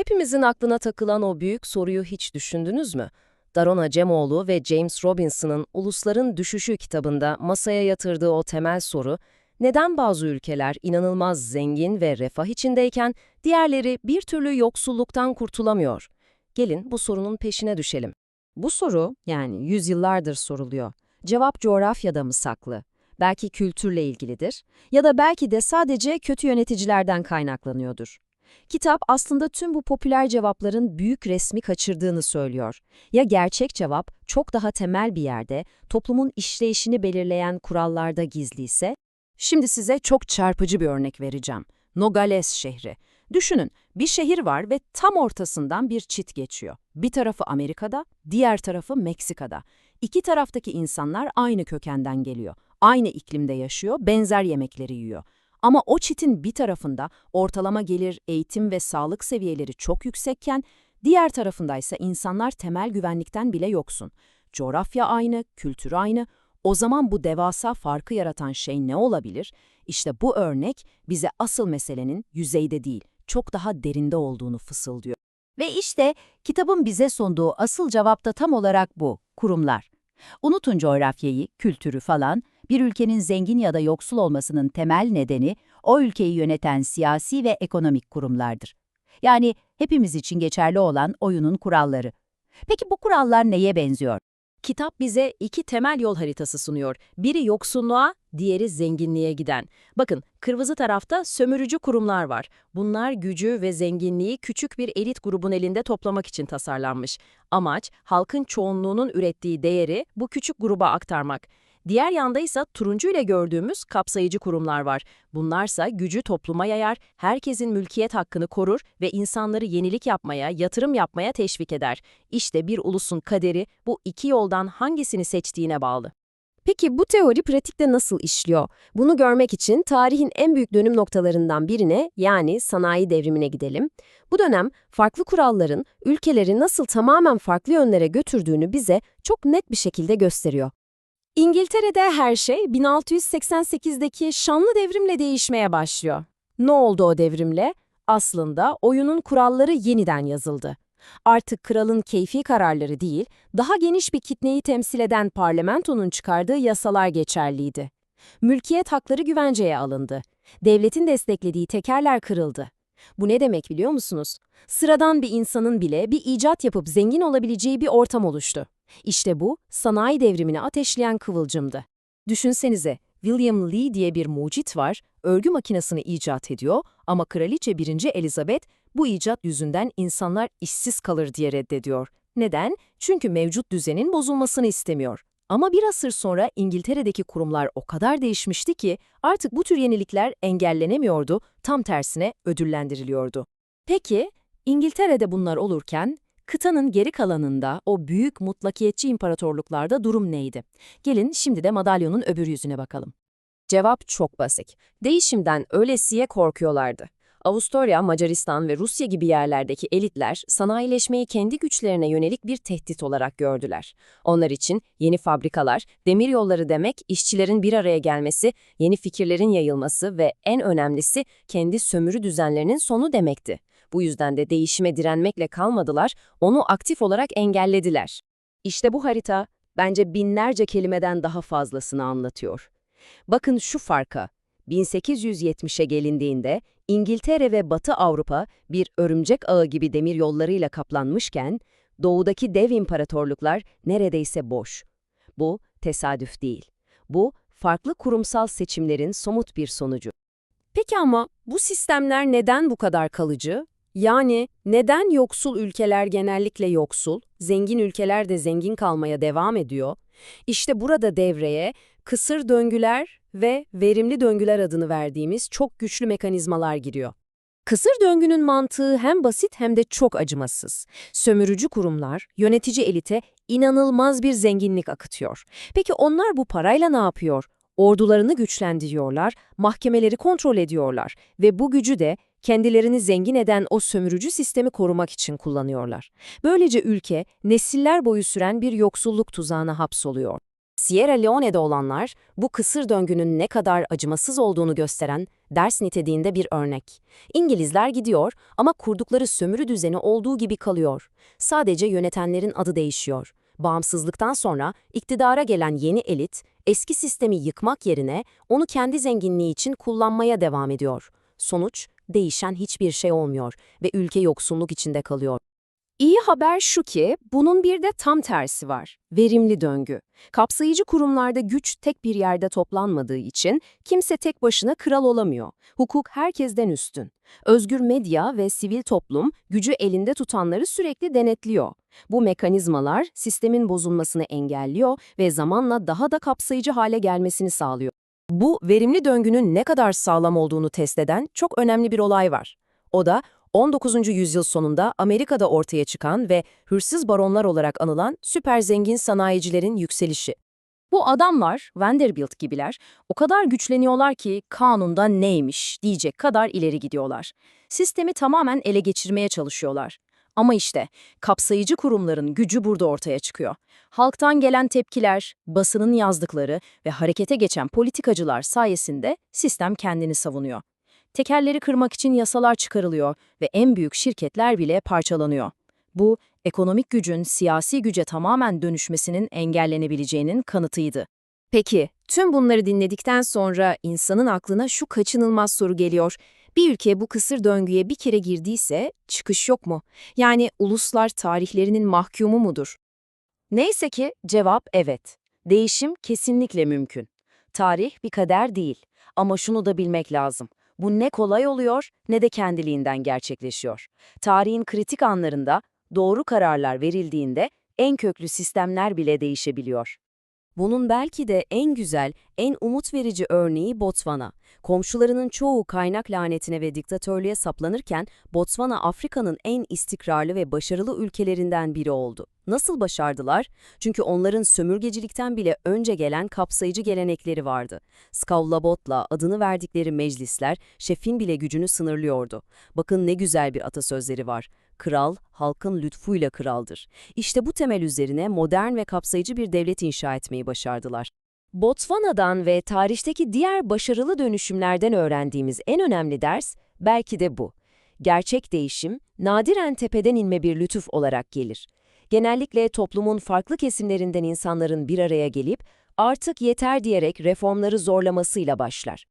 Hepimizin aklına takılan o büyük soruyu hiç düşündünüz mü? Darona Cemoğlu ve James Robinson'ın Ulusların Düşüşü kitabında masaya yatırdığı o temel soru, neden bazı ülkeler inanılmaz zengin ve refah içindeyken diğerleri bir türlü yoksulluktan kurtulamıyor? Gelin bu sorunun peşine düşelim. Bu soru, yani yüzyıllardır soruluyor. Cevap coğrafyada mı saklı? Belki kültürle ilgilidir ya da belki de sadece kötü yöneticilerden kaynaklanıyordur. Kitap aslında tüm bu popüler cevapların büyük resmi kaçırdığını söylüyor. Ya gerçek cevap çok daha temel bir yerde, toplumun işleyişini belirleyen kurallarda gizliyse? Şimdi size çok çarpıcı bir örnek vereceğim. Nogales şehri. Düşünün, bir şehir var ve tam ortasından bir çit geçiyor. Bir tarafı Amerika'da, diğer tarafı Meksika'da. İki taraftaki insanlar aynı kökenden geliyor. Aynı iklimde yaşıyor, benzer yemekleri yiyor. Ama o çitin bir tarafında ortalama gelir, eğitim ve sağlık seviyeleri çok yüksekken, diğer tarafındaysa insanlar temel güvenlikten bile yoksun. Coğrafya aynı, kültür aynı. O zaman bu devasa farkı yaratan şey ne olabilir? İşte bu örnek bize asıl meselenin yüzeyde değil, çok daha derinde olduğunu fısıldıyor. Ve işte kitabın bize sunduğu asıl cevap da tam olarak bu, kurumlar. Unutun coğrafyayı, kültürü falan, bir ülkenin zengin ya da yoksul olmasının temel nedeni o ülkeyi yöneten siyasi ve ekonomik kurumlardır. Yani hepimiz için geçerli olan oyunun kuralları. Peki bu kurallar neye benziyor? Kitap bize iki temel yol haritası sunuyor. Biri yoksunluğa, diğeri zenginliğe giden. Bakın, kırmızı tarafta sömürücü kurumlar var. Bunlar gücü ve zenginliği küçük bir elit grubun elinde toplamak için tasarlanmış. Amaç, halkın çoğunluğunun ürettiği değeri bu küçük gruba aktarmak. Diğer yanda ise turuncu ile gördüğümüz kapsayıcı kurumlar var. Bunlarsa gücü topluma yayar, herkesin mülkiyet hakkını korur ve insanları yenilik yapmaya, yatırım yapmaya teşvik eder. İşte bir ulusun kaderi bu iki yoldan hangisini seçtiğine bağlı. Peki bu teori pratikte nasıl işliyor? Bunu görmek için tarihin en büyük dönüm noktalarından birine yani sanayi devrimine gidelim. Bu dönem farklı kuralların ülkeleri nasıl tamamen farklı yönlere götürdüğünü bize çok net bir şekilde gösteriyor. İngiltere'de her şey 1688'deki şanlı devrimle değişmeye başlıyor. Ne oldu o devrimle? Aslında oyunun kuralları yeniden yazıldı. Artık kralın keyfi kararları değil, daha geniş bir kitleyi temsil eden parlamentonun çıkardığı yasalar geçerliydi. Mülkiyet hakları güvenceye alındı. Devletin desteklediği tekerler kırıldı. Bu ne demek biliyor musunuz? Sıradan bir insanın bile bir icat yapıp zengin olabileceği bir ortam oluştu. İşte bu, sanayi devrimini ateşleyen kıvılcımdı. Düşünsenize, William Lee diye bir mucit var, örgü makinesini icat ediyor ama Kraliçe 1. Elizabeth bu icat yüzünden insanlar işsiz kalır diye reddediyor. Neden? Çünkü mevcut düzenin bozulmasını istemiyor. Ama bir asır sonra İngiltere'deki kurumlar o kadar değişmişti ki artık bu tür yenilikler engellenemiyordu, tam tersine ödüllendiriliyordu. Peki, İngiltere'de bunlar olurken kıtanın geri kalanında o büyük mutlakiyetçi imparatorluklarda durum neydi? Gelin şimdi de madalyonun öbür yüzüne bakalım. Cevap çok basit. Değişimden öylesiye korkuyorlardı. Avusturya, Macaristan ve Rusya gibi yerlerdeki elitler sanayileşmeyi kendi güçlerine yönelik bir tehdit olarak gördüler. Onlar için yeni fabrikalar, demiryolları demek işçilerin bir araya gelmesi, yeni fikirlerin yayılması ve en önemlisi kendi sömürü düzenlerinin sonu demekti. Bu yüzden de değişime direnmekle kalmadılar, onu aktif olarak engellediler. İşte bu harita bence binlerce kelimeden daha fazlasını anlatıyor. Bakın şu farka. 1870'e gelindiğinde İngiltere ve Batı Avrupa bir örümcek ağı gibi demir yollarıyla kaplanmışken, doğudaki dev imparatorluklar neredeyse boş. Bu tesadüf değil. Bu farklı kurumsal seçimlerin somut bir sonucu. Peki ama bu sistemler neden bu kadar kalıcı? Yani neden yoksul ülkeler genellikle yoksul, zengin ülkeler de zengin kalmaya devam ediyor? İşte burada devreye kısır döngüler ve verimli döngüler adını verdiğimiz çok güçlü mekanizmalar giriyor. Kısır döngünün mantığı hem basit hem de çok acımasız. Sömürücü kurumlar, yönetici elite inanılmaz bir zenginlik akıtıyor. Peki onlar bu parayla ne yapıyor? Ordularını güçlendiriyorlar, mahkemeleri kontrol ediyorlar ve bu gücü de kendilerini zengin eden o sömürücü sistemi korumak için kullanıyorlar. Böylece ülke nesiller boyu süren bir yoksulluk tuzağına hapsoluyor. Sierra Leone'de olanlar, bu kısır döngünün ne kadar acımasız olduğunu gösteren ders niteliğinde bir örnek. İngilizler gidiyor ama kurdukları sömürü düzeni olduğu gibi kalıyor. Sadece yönetenlerin adı değişiyor. Bağımsızlıktan sonra iktidara gelen yeni elit, eski sistemi yıkmak yerine onu kendi zenginliği için kullanmaya devam ediyor. Sonuç, değişen hiçbir şey olmuyor ve ülke yoksulluk içinde kalıyor. İyi haber şu ki, bunun bir de tam tersi var. Verimli döngü. Kapsayıcı kurumlarda güç tek bir yerde toplanmadığı için kimse tek başına kral olamıyor. Hukuk herkesten üstün. Özgür medya ve sivil toplum gücü elinde tutanları sürekli denetliyor. Bu mekanizmalar sistemin bozulmasını engelliyor ve zamanla daha da kapsayıcı hale gelmesini sağlıyor. Bu verimli döngünün ne kadar sağlam olduğunu test eden çok önemli bir olay var. O da 19. yüzyıl sonunda Amerika'da ortaya çıkan ve hırsız baronlar olarak anılan süper zengin sanayicilerin yükselişi. Bu adamlar, Vanderbilt gibiler, o kadar güçleniyorlar ki kanunda neymiş diyecek kadar ileri gidiyorlar. Sistemi tamamen ele geçirmeye çalışıyorlar. Ama işte kapsayıcı kurumların gücü burada ortaya çıkıyor. Halktan gelen tepkiler, basının yazdıkları ve harekete geçen politikacılar sayesinde sistem kendini savunuyor. Tekerleri kırmak için yasalar çıkarılıyor ve en büyük şirketler bile parçalanıyor. Bu, ekonomik gücün siyasi güce tamamen dönüşmesinin engellenebileceğinin kanıtıydı. Peki, tüm bunları dinledikten sonra insanın aklına şu kaçınılmaz soru geliyor. Bir ülke bu kısır döngüye bir kere girdiyse çıkış yok mu? Yani uluslar tarihlerinin mahkumu mudur? Neyse ki cevap evet. Değişim kesinlikle mümkün. Tarih bir kader değil. Ama şunu da bilmek lazım. Bu ne kolay oluyor ne de kendiliğinden gerçekleşiyor. Tarihin kritik anlarında doğru kararlar verildiğinde en köklü sistemler bile değişebiliyor. Bunun belki de en güzel, en umut verici örneği Botswana. Komşularının çoğu kaynak lanetine ve diktatörlüğe saplanırken Botswana Afrika'nın en istikrarlı ve başarılı ülkelerinden biri oldu. Nasıl başardılar? Çünkü onların sömürgecilikten bile önce gelen kapsayıcı gelenekleri vardı. Skavlabot'la adını verdikleri meclisler şefin bile gücünü sınırlıyordu. Bakın ne güzel bir atasözleri var. Kral, halkın lütfuyla kraldır. İşte bu temel üzerine modern ve kapsayıcı bir devlet inşa etmeyi başardılar. Botswana'dan ve tarihteki diğer başarılı dönüşümlerden öğrendiğimiz en önemli ders belki de bu. Gerçek değişim, nadiren tepeden inme bir lütuf olarak gelir. Genellikle toplumun farklı kesimlerinden insanların bir araya gelip artık yeter diyerek reformları zorlamasıyla başlar.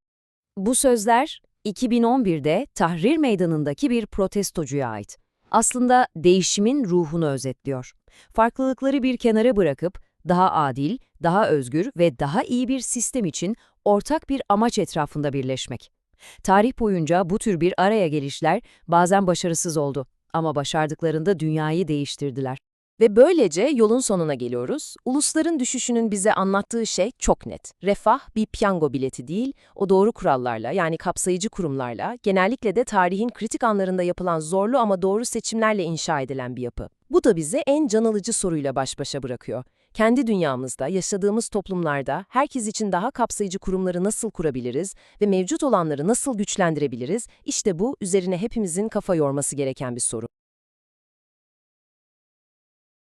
Bu sözler 2011'de Tahrir Meydanı'ndaki bir protestocuya ait. Aslında değişimin ruhunu özetliyor. Farklılıkları bir kenara bırakıp daha adil, daha özgür ve daha iyi bir sistem için ortak bir amaç etrafında birleşmek. Tarih boyunca bu tür bir araya gelişler bazen başarısız oldu ama başardıklarında dünyayı değiştirdiler. Ve böylece yolun sonuna geliyoruz. Ulusların düşüşünün bize anlattığı şey çok net. Refah bir piyango bileti değil, o doğru kurallarla yani kapsayıcı kurumlarla, genellikle de tarihin kritik anlarında yapılan zorlu ama doğru seçimlerle inşa edilen bir yapı. Bu da bize en can alıcı soruyla baş başa bırakıyor. Kendi dünyamızda, yaşadığımız toplumlarda herkes için daha kapsayıcı kurumları nasıl kurabiliriz ve mevcut olanları nasıl güçlendirebiliriz? İşte bu üzerine hepimizin kafa yorması gereken bir soru.